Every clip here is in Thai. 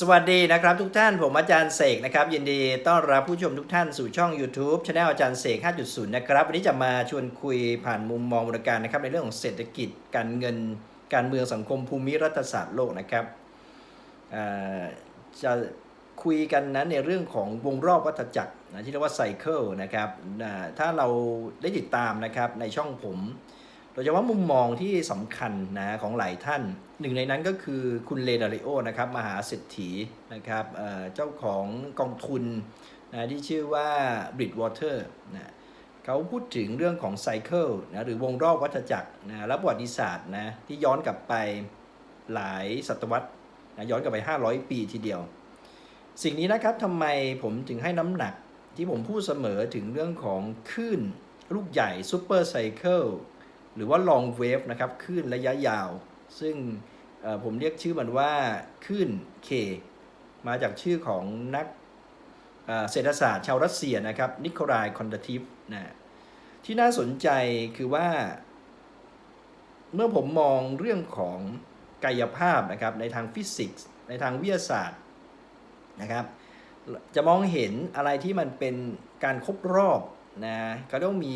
สวัสดีนะครับทุกท่านผมอาจารย์เสกนะครับยินดีต้อนรับผู้ชมทุกท่านสู่ช่อง YouTube ช anel อาจารย์เสก 5.0 นะครับ วันนี้จะมาชวนคุยผ่านมุมมองบริการนะครับในเรื่องของเศรษฐกิจ การเงิน การเมืองสังคมภูมิรัฐศาสตร์โลกนะครับจะคุยกันนะในเรื่องของวงรอบวัฏจักรนะที่เรียกว่าไซเคิลนะครับถ้าเราได้ติดตามนะครับในช่องผม โดยเฉพาะมุมมองที่สำคัญนะของหลายท่าน หนึ่งในนั้นก็คือคุณเลดาริโอนะครับมหาเศรษฐีนะครับเเจ้าของกองทุนนะที่ชื่อว่า Bridgewater นะเขาพูดถึงเรื่องของไซเคิลนะหรือวงรอบวัฏจักรนะและประวัติศาสตร์นะที่ย้อนกลับไปหลายศตวรรษนะย้อนกลับไป 500 ปีทีเดียว สิ่งนี้นะครับทำไมผมถึงให้น้ำหนักที่ผมพูดเสมอถึงเรื่องของคลื่นลูกใหญ่ซูเปอร์ไซเคิล หรือว่า long wave นะครับคลื่นระยะยาว ซึ่งผมเรียกชื่อมันว่าคลื่น K มาจากชื่อของนักเเศรษฐศาสตร์ชาวรัสเซียนะครับนิโคลายคอนดทิฟนะที่น่าสนใจคือว่า เมื่อผมมองเรื่องของกายภาพนะครับในทางฟิสิกส์ในทางวิทยาศาสตร์นะครับจะมองเห็นอะไรที่มันเป็นการครบรอบ นะก็ต้องมี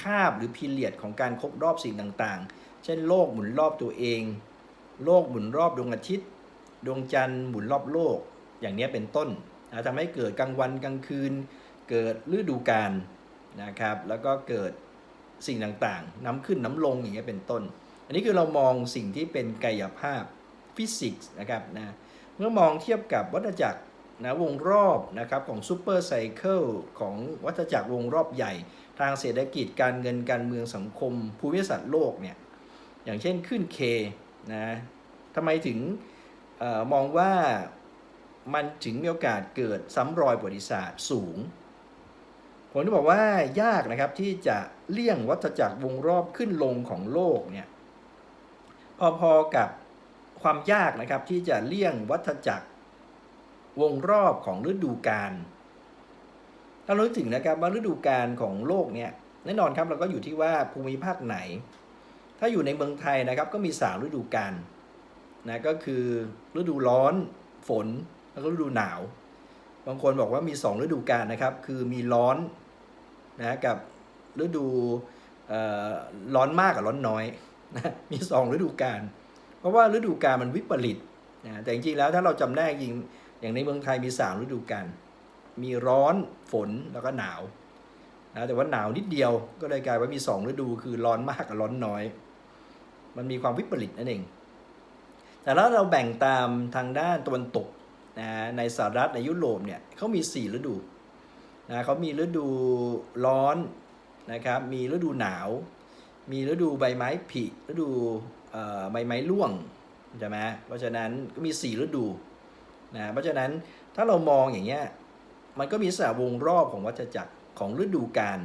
คาบหรือพีเรียดของการครบรอบสิ่งต่างๆ เช่นโลกหมุนรอบตัวเอง โลกหมุนรอบดวงอาทิตย์ ดวงจันทร์หมุนรอบโลก อย่างนี้เป็นต้นนะทำให้เกิดกลางวันกลางคืน เกิดฤดูกาลนะครับ แล้วก็เกิดสิ่งต่างๆ น้ำขึ้นน้ำลงอย่างเงี้เป็นต้น อันนี้คือเรามองสิ่งที่เป็นกายภาพฟิสิกส์นะครับนะ เมื่อมองเทียบกับวัฏจักร นะวงรอบนะครับของซูเปอร์ไซเคิลของวัฏจักรวงรอบใหญ่ ทางเศรษฐกิจการเงินการเมืองสังคม ภูมิศาสตร์โลกเนี่ยอย่างเช่นขึ้น K นะทำไมถึงออมองว่ามันถึงมีโอกาสเกิดซ้ำรอยประวัติศาสตร์สูง ผมจะบอกว่ายากนะครับที่จะเลี่ยงวัฏจักรวงรอบขึ้นลงของโลกเนี่ยพอๆกับความยากนะครับที่จะเลี่ยงวัฏจักร วงรอบของฤดูกาลถ้าเราถึงนะครับว่าฤดูกาลของโลกเนี่ยแน่นอนครับเราก็อยู่ที่ว่าภูมิภาคไหน ถ้าอยู่ในเมืองไทยนะครับก็มีสามฤดูกาลนะก็คือฤดูร้อนฝนแล้วก็ฤดูหนาว บางคนบอกว่ามีสองฤดูกาลนะครับ คือมีร้อนนะกับฤดูร้อนมากกับร้อนน้อยนะมีสองฤดูกาลเพราะว่าฤดูกาลมันวิปริตนะแต่จริงๆแล้วถ้าเราจำได้จริง อย่างในเมืองไทยมีสามฤดูกาลมีร้อนฝนแล้วก็หนาวนะแต่ว่าหนาวนิดเดียวก็เลยกลายว่ามีสองฤดูคือร้อนมากกับร้อนน้อย มันมีความวิปริตนั่นเอง แต่ถ้าเราแบ่งตามทางด้านตะวันตกนะในสหรัฐในยุโรปเนี่ยเขามีสี่ฤดูนะเขามีฤดูร้อนนะครับมีฤดูหนาว มีฤดูใบไม้ผลิฤดูใบไม้ร่วงใช่ไหมเพราะฉะนั้นก็มีสี่ฤดู นะเพราะฉะนั้นถ้าเรามองอย่างเงี้ยมันก็มีลักษณะวงรอบของวัฏจักรของฤดูกาล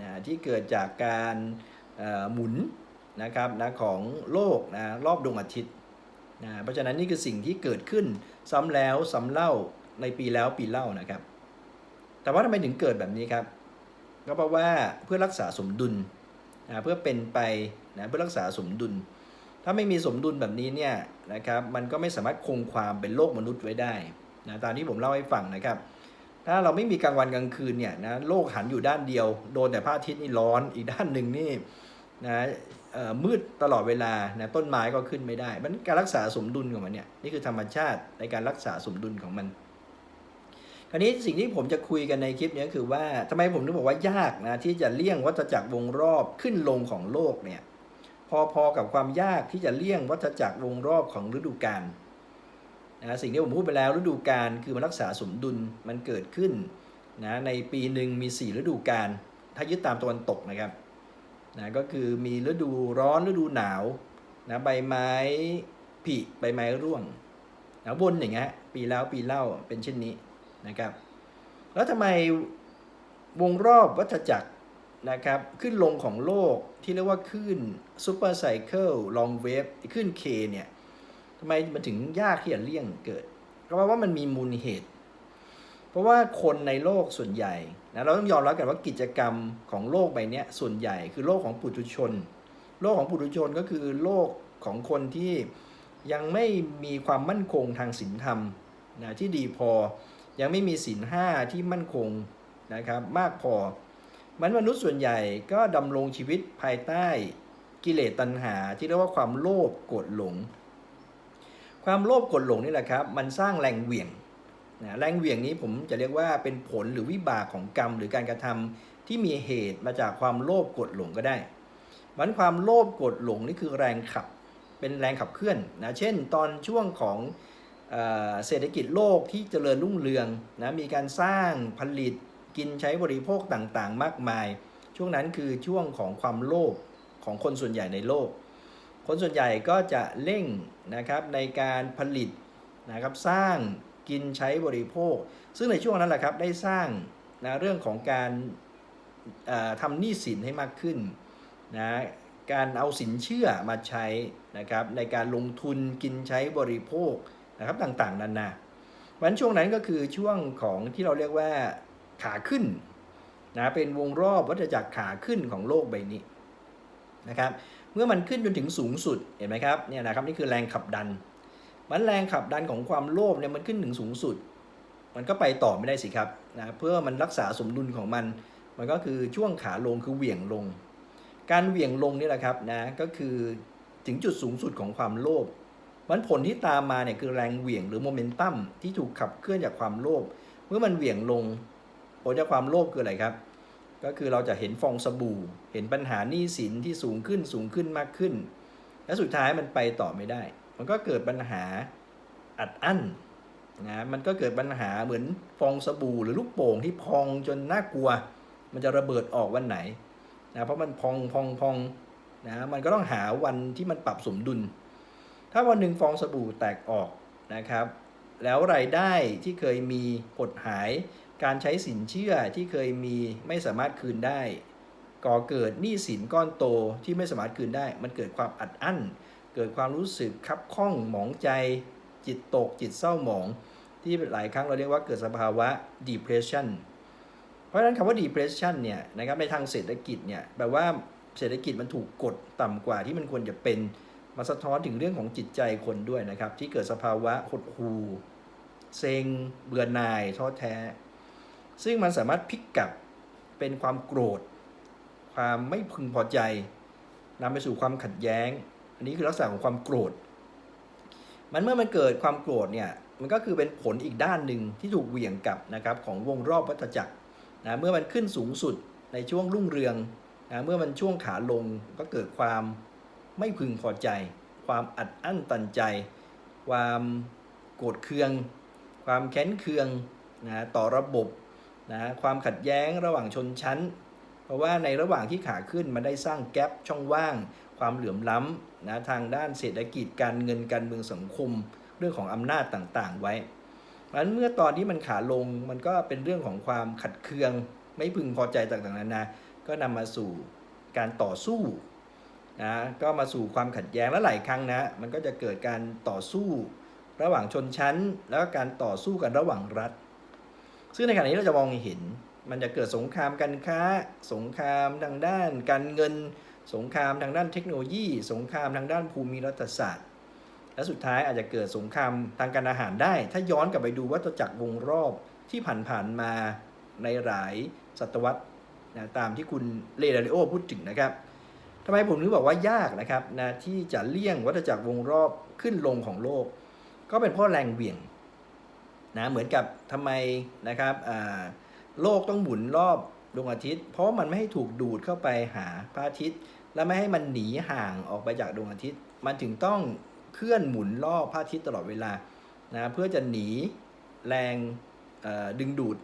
นะที่เกิดจากการหมุนนะครับนะของโลกนะรอบดวงอาทิตย์นะเพราะฉะนั้นนี่คือสิ่งที่เกิดขึ้นซ้ำแล้วซ้ำเล่าในปีแล้วปีเล่านะครับ แต่ว่าทำไมถึงเกิดแบบนี้ครับ ก็เพราะว่าเพื่อรักษาสมดุลนะเพื่อเป็นไปนะเพื่อรักษาสมดุล ถ้าไม่มีสมดุลแบบนี้เนี่ยนะครับมันก็ไม่สามารถคงความเป็นโลกมนุษย์ไว้ได้นะตามที่ผมเล่าให้ฟังนะครับ ถ้าเราไม่มีกลางวันกลางคืนเนี่ยนะโลกหันอยู่ด้านเดียว โดนแต่พระอาทิตย์นี่ร้อน อีกด้านหนึ่งนี่นะเอ่อมืดตลอดเวลานะต้นไม้ก็ขึ้นไม่ได้ มันการรักษาสมดุลของมันเนี่ยนี่คือธรรมชาติในการรักษาสมดุลของมัน คราวนี้สิ่งที่ผมจะคุยกันในคลิปนี้คือว่าทำไมผมถึงบอกว่ายากนะที่จะเลี่ยงวัฏจักรวงรอบขึ้นลงของโลกเนี่ย พอๆกับความยากที่จะเลี่ยงวัฏจักรวงรอบของฤดูกาลนะสิ่งที่ผมพูดไปแล้วฤดูกาลคือมันรักษาสมดุลมันเกิดขึ้นนะในปีหนึ่งมี 4 ฤดูกาลถ้ายึดตามตะวันตกนะครับนะก็คือมีฤดูร้อนฤดูหนาวนะใบไม้ผลิใบไม้ร่วงนะวนอย่างเงี้ยปีแล้วปีเล่าเป็นเช่นนี้นะครับ แล้วทำไมวงรอบวัฏจักรนะครับขึ้นลงของโลก ที่เรียกว่าขึ้นซูเปอร์ไซเคิลลองเวฟขึ้น K เนี่ยทำไมมันถึงยากที่จะเลี่ยงเกิด ก็เพราะว่ามันมีมูลเหตุ เพราะว่าคนในโลกส่วนใหญ่นะเราต้องยอมรับกันว่ากิจกรรมของโลกใบนี้ส่วนใหญ่คือโลกของปุถุชน โลกของปุถุชนก็คือโลกของคนที่ยังไม่มีความมั่นคงทางศีลธรรมนะที่ดีพอยังไม่มีศีลห้าที่มั่นคงนะครับมากพอ มันมนุษย์ส่วนใหญ่ก็ดำรงชีวิตภายใต้กิเลสตัณหาที่เรียกว่าความโลภโกรธหลง ความโลภโกรธหลงนี่แหละครับมันสร้างแรงเหวี่ยงนะแรงเหวี่ยงนี้ผมจะเรียกว่าเป็นผลหรือวิบากของกรรม หรือการกระทำที่มีเหตุมาจากความโลภโกรธหลงก็ได้มันความโลภโกรธหลงนี่คือแรงขับเป็นแรงขับเคลื่อนนะเช่น ตอนช่วงของเศรษฐกิจโลกที่เจริญรุ่งเรืองนะมีการสร้างผลิต กินใช้บริโภคต่างๆ มากมาย ช่วงนั้นคือช่วงของความโลภของคนส่วนใหญ่ในโลก คนส่วนใหญ่ก็จะเร่งนะครับในการผลิตนะครับสร้างกินใช้บริโภค ซึ่งในช่วงนั้นแหละครับได้สร้างนะเรื่องของการทำหนี้สินให้มากขึ้นนะการเอาสินเชื่อมาใช้นะครับในการลงทุนกินใช้บริโภคนะครับต่างๆนานาวันช่วงนั้นก็คือช่วงของที่เราเรียกว่า ขาขึ้นนะเป็นวงรอบวัฏจักรขาขึ้นของโลกใบนี้นะครับเมื่อมันขึ้นจนถึงสูงสุดเห็นไหมครับเนี่ยนะครับนี่คือแรงขับดัน มันแรงขับดันของความโลภเนี่ยมันขึ้นถึงสูงสุด มันก็ไปต่อไม่ได้สิครับนะเพื่อมันรักษาสมดุลของมัน มันก็คือช่วงขาลงคือเหวี่ยงลง การเหวี่ยงลงนี่แหละครับนะก็คือถึงจุดสูงสุดของความโลภมันผลที่ตามมาเนี่ยคือแรงเหวี่ยงหรือโมเมนตัมที่ถูกขับเคลื่อนจากความโลภเมื่อมันเหวี่ยงลง ผลจากความโลภคืออะไรครับ ก็คือเราจะเห็นฟองสบู่ เห็นปัญหาหนี้สินที่สูงขึ้นสูงขึ้นมากขึ้น และสุดท้ายมันไปต่อไม่ได้ มันก็เกิดปัญหาอัดอั้นนะมันก็เกิดปัญหาเหมือนฟองสบู่หรือลูกโป่งที่พองจนน่ากลัว มันจะระเบิดออกวันไหนนะเพราะมันพองพองพองนะมันก็ต้องหาวันที่มันปรับสมดุล ถ้าวันหนึ่งฟองสบู่แตกออกนะครับ แล้วรายได้ที่เคยมีหดหาย การใช้สินเชื่อที่เคยมีไม่สามารถคืนได้ ก่อเกิดหนี้สินก้อนโตที่ไม่สามารถคืนได้ มันเกิดความอัดอั้น เกิดความรู้สึกคับข้องหมองใจ จิตตก จิตเศร้าหมอง ที่หลายครั้งเราเรียกว่าเกิดสภาวะ depression เพราะฉะนั้นคำว่า depression เนี่ยนะครับในทางเศรษฐกิจเนี่ยแปลว่าเศรษฐกิจมันถูกกดต่ำกว่าที่มันควรจะเป็นมาสะท้อนถึงเรื่องของจิตใจคนด้วยนะครับ ที่เกิดสภาวะหดหู่เซ็งเบื่อหน่ายท้อแท้ ซึ่งมันสามารถพลิกกลับเป็นความโกรธ ความไม่พึงพอใจนำไปสู่ความขัดแย้ง อันนี้คือลักษณะของความโกรธ มันเมื่อมันเกิดความโกรธเนี่ยมันก็คือเป็นผลอีกด้านหนึ่งที่ถูกเหวี่ยงกลับนะครับของวงรอบวัฏจักรนะเมื่อมันขึ้นสูงสุดในช่วงรุ่งเรืองนะเมื่อมันช่วงขาลงก็เกิดความไม่พึงพอใจ ความอัดอั้นตันใจ ความโกรธเคือง ความแค้นเคืองนะต่อระบบ นะความขัดแย้งระหว่างชนชั้น เพราะว่าในระหว่างที่ขาขึ้นมันได้สร้างแกลบช่องว่าง ความเหลื่อมล้ำนะทางด้านเศรษฐกิจการเงินการเมืองสังคม เรื่องของอำนาจต่างๆ ไว้เพราะฉะนั้นเมื่อตอนที่มันขาลงมันก็เป็นเรื่องของความขัดเคือง ไม่พึงพอใจต่างๆนานาก็นำมาสู่การต่อสู้นะก็มาสู่ความขัดแย้งและหลายครั้งนะมันก็จะเกิดการต่อสู้ ระหว่างชนชั้น แล้วก็การต่อสู้กันระหว่างรัฐ ซึ่งในขณะนี้เราจะมองเห็น มันจะเกิดสงครามการค้า สงครามทางด้านการเงิน สงครามทางด้านเทคโนโลยี สงครามทางด้านภูมิรัฐศาสตร์ และสุดท้ายอาจจะเกิดสงครามทางการอาหารได้ ถ้าย้อนกลับไปดูวัฏจักรวงรอบที่ผ่านๆมาในหลายศตวรรษนะตามที่คุณเลดาริโอพูดถึงนะครับทำไมผมถึงบอกว่ายากนะครับนะที่จะเลี่ยงวัฏจักรวงรอบขึ้นลงของโลก ก็เป็นเพราะแรงเหวี่ยง นะเหมือนกับทำไมนะครับโลกต้องหมุนรอบดวงอาทิตย์ เพราะมันไม่ให้ถูกดูดเข้าไปหาพระอาทิตย์ และไม่ให้มันหนีห่างออกไปจากดวงอาทิตย์ มันถึงต้องเคลื่อนหมุนรอบพระอาทิตย์ตลอดเวลานะเพื่อจะหนีแรงดึงดูด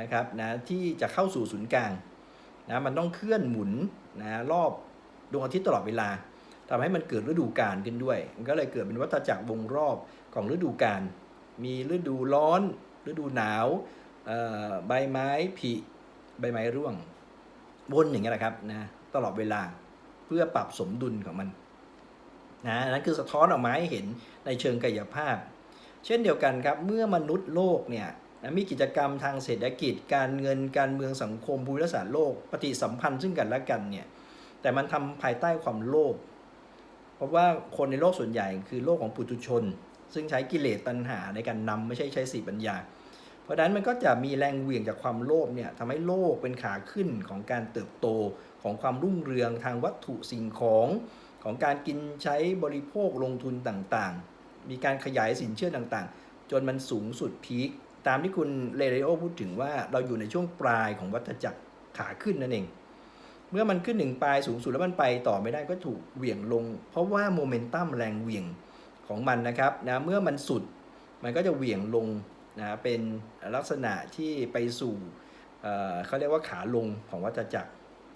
นะครับนะที่จะเข้าสู่ศูนย์กลางนะมันต้องเคลื่อนหมุนนะรอบดวงอาทิตย์ตลอดเวลาทำให้มันเกิดฤดูกาลขึ้นด้วย มันก็เลยเกิดเป็นวัฏจักรวงรอบของฤดูกาล มีฤดูร้อน ฤดูหนาวใบไม้ผลิใบไม้ร่วงวนอย่างเงี้ยแหละครับนะตลอดเวลาเพื่อปรับสมดุลของมันนะนั่นคือสะท้อนออกมาให้เห็นในเชิงกายภาพ เช่นเดียวกันครับเมื่อมนุษย์โลกเนี่ยนะมีกิจกรรมทางเศรษฐกิจ การเงินการเมืองสังคมภูมิรัศาสตร์โลก ปฏิสัมพันธ์ซึ่งกันและกันเนี่ยแต่มันทำภายใต้ความโลภเพราะว่าคนในโลกส่วนใหญ่คือโลกของปุถุชน ซึ่งใช้กิเลสตัณหาในการนำไม่ใช่ใช้สีปัญญา เพราะฉะนั้นมันก็จะมีแรงเหวี่ยงจากความโลภเนี่ยทำให้โลกเป็นขาขึ้นของการเติบโตของความรุ่งเรืองทางวัตถุสิ่งของของการกินใช้บริโภคลงทุนต่างๆ มีการขยายสินเชื่อต่างๆ จนมันสูงสุดพีคตามที่คุณเลเรโอพูดถึงว่าเราอยู่ในช่วงปลายของวัฏจักรขาขึ้นนั่นเอง เมื่อมันขึ้นหนึ่งปลายสูงสุดแล้วมันไปต่อไม่ได้ก็ถูกเหวี่ยงลง เพราะว่าโมเมนตัมแรงเหวี่ยง ของมันนะครับนะเมื่อมันสุดมันก็จะเหวี่ยงลงนะเป็นลักษณะที่ไปสู่เเขาเรียกว่าขาลงของวัฏจักร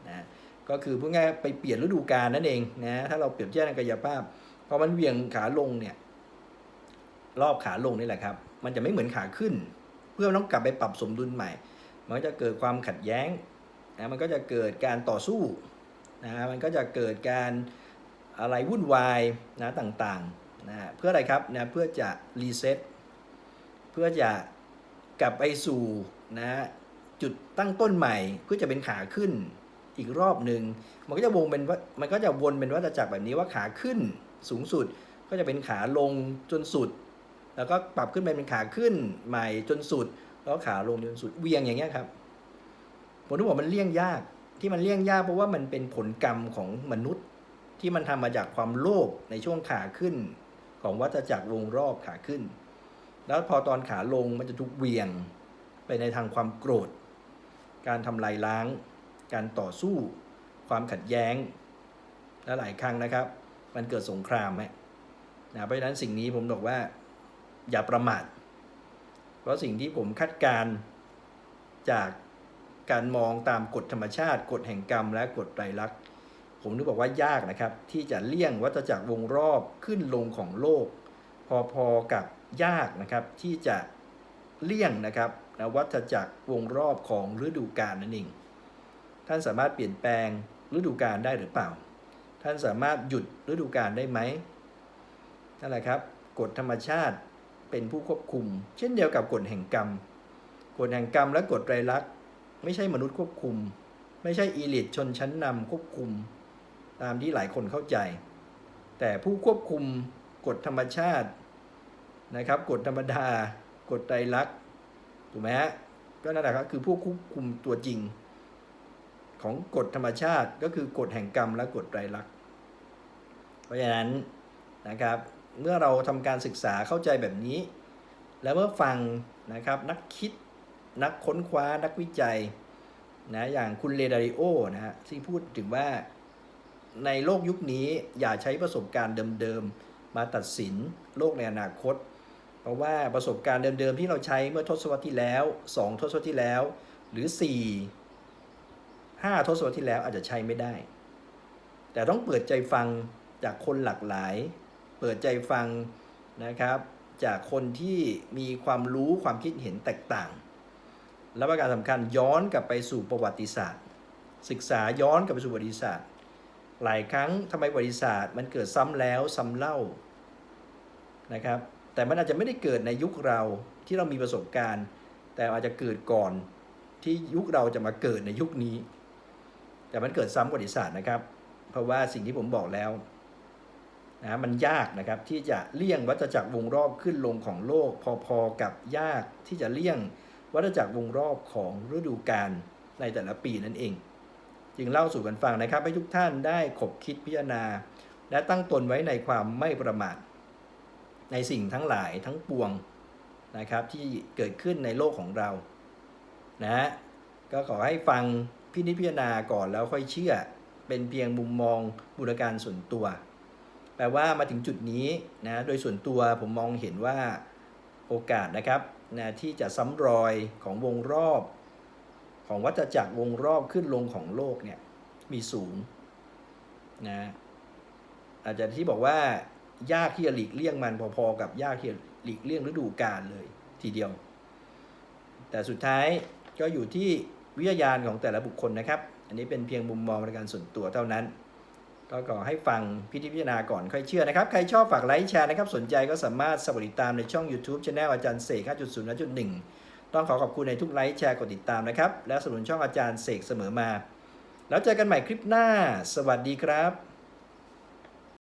นะก็คือพูดง่ายไปเปลี่ยนฤดูกาลนั่นเองนะถ้าเราเปรียบเทียบทางกายภาพพอมันเหวี่ยงขาลงเนี่ยรอบขาลงนี่แหละครับ มันจะไม่เหมือนขาขึ้น เพื่อนต้องกลับไปปรับสมดุลใหม่ มันก็จะเกิดความขัดแย้งนะมันก็จะเกิดการต่อสู้นะมันก็จะเกิดการอะไรวุ่นวายนะต่างๆ นะเพื่ออะไรครับนะเพื่อจะรีเซ็ตเพื่อจะกลับไปสู่นะจุดตั้งต้นใหม่เพื่อจะเป็นขาขึ้นอีกรอบหนึ่งมันก็จะวงเป็นว่ามันก็จะวนเป็นวัฏจักรแบบนี้ว่าขาขึ้นสูงสุดก็จะเป็นขาลงจนสุด แล้วก็ปรับขึ้นไปเป็นขาขึ้นใหม่จนสุด แล้วขาลงจนสุดเวียงอย่างเงี้ยครับผมถึงบอกมันเลี่ยงยากที่มันเลี่ยงยากเพราะว่ามันเป็นผลกรรมของมนุษย์ ที่มันทำมาจากความโลภในช่วงขาขึ้น ของวัฏจักรวงรอบขาขึ้น แล้วพอตอนขาลงมันจะถูกเวียงไปในทางความโกรธ การทำลายล้าง การต่อสู้ ความขัดแย้ง และหลายครั้งนะครับ มันเกิดสงครามไหมนะเพราะฉะนั้นสิ่งนี้ผมบอกว่าอย่าประมาท เพราะสิ่งที่ผมคาดการณ์จากการมองตามกฎธรรมชาติ กฎแห่งกรรมและกฎไตรลักษณ์ ผมนึกบอกว่ายากนะครับ ที่จะเลี่ยงวัฏจักรวงรอบขึ้นลงของโลก พอๆกับยากนะครับที่จะเลี่ยงนะครับนะวัฏจักรวงรอบของฤดูกาลนั่นเอง ท่านสามารถเปลี่ยนแปลงฤดูกาลได้หรือเปล่า ท่านสามารถหยุดฤดูกาลได้ไหมนั่นแหละครับกฎธรรมชาติเป็นผู้ควบคุม เช่นเดียวกับกฎแห่งกรรมกฎแห่งกรรมและกฎไตรลักษณ์ไม่ใช่มนุษย์ควบคุม ไม่ใช่อีลิทชนชั้นนำควบคุม ตามที่หลายคนเข้าใจ แต่ผู้ควบคุมกฎธรรมชาตินะครับกฎธรรมดากฎไตรลักษณ์ถูกไหมฮะก็นั่นแหละครับคือผู้ควบคุมตัวจริง ของกฎธรรมชาติก็คือกฎแห่งกรรมและกฎไตรลักษณ์เพราะฉะนั้นนะครับเมื่อเราทำการศึกษาเข้าใจแบบนี้ แล้วเมื่อฟังนะครับนักคิดนักค้นคว้านักวิจัยนะอย่างคุณเลดาริโอนะฮะที่พูดถึงว่า ในโลกยุคนี้อย่าใช้ประสบการณ์เดิมๆ มาตัดสินโลกในอนาคต เพราะว่าประสบการณ์เดิมๆ ที่เราใช้เมื่อทศวรรษที่แล้ว 2 ทศวรรษที่แล้ว หรือ 4 5 ทศวรรษที่แล้วอาจจะใช้ไม่ได้ แต่ต้องเปิดใจฟังจากคนหลากหลาย เปิดใจฟังนะครับ จากคนที่มีความรู้ความคิดเห็นแตกต่าง และประการสำคัญย้อนกลับไปสู่ประวัติศาสตร์ ศึกษาย้อนกลับไปสู่ประวัติศาสตร์ หลายครั้งทำไมประวัติศาสตร์มันเกิดซ้ำแล้วซ้ำเล่านะครับ แต่มันอาจจะไม่ได้เกิดในยุคเราที่เรามีประสบการณ์ แต่อาจจะเกิดก่อนที่ยุคเราจะมาเกิดในยุคนี้ แต่มันเกิดซ้ำประวัติศาสตร์นะครับ เพราะว่าสิ่งที่ผมบอกแล้วนะมันยากนะครับที่จะเลี่ยงวัฏจักรวงรอบขึ้นลงของโลก พอๆกับยากที่จะเลี่ยงวัฏจักรวงรอบของฤดูกาลในแต่ละปีนั่นเอง จึงเล่าสู่กันฟังนะครับ ให้ทุกท่านได้ขบคิดพิจารณา และตั้งตนไว้ในความไม่ประมาทในสิ่งทั้งหลายทั้งปวงนะครับที่เกิดขึ้นในโลกของเรานะฮะก็ขอให้ฟังพินิจพิจารณาก่อนแล้วค่อยเชื่อ เป็นเพียงมุมมองบูรการส่วนตัว แปลว่ามาถึงจุดนี้นะโดยส่วนตัวผมมองเห็นว่าโอกาสนะครับนะที่จะซ้ำรอยของวงรอบ ของวัฏจักรวงรอบขึ้นลงของโลกเนี่ยมีสูงนะอาจจะที่บอกว่ายากที่จะหลีกเลี่ยงมันพอๆกับยากที่จะหลีกเลี่ยงฤดูกาลเลยทีเดียว แต่สุดท้ายก็อยู่ที่วิทยาญาณของแต่ละบุคคลนะครับ อันนี้เป็นเพียงมุมมองในการส่วนตัวเท่านั้น ก็ขอให้ฟังพิธีพิจารณาก่อนค่อยเชื่อนะครับ ใครชอบฝากไลค์แชร์นะครับ สนใจก็สามารถสมัครติดตามในช่อง YouTube Channel อาจารย์เสก5.0และจุดหนึ่ง ต้องขอขอบคุณในทุกไลค์แชร์กดติดตามนะครับ และสนับสนุนช่องอาจารย์เสกเสมอมา แล้วเจอกันใหม่คลิปหน้า สวัสดีครับ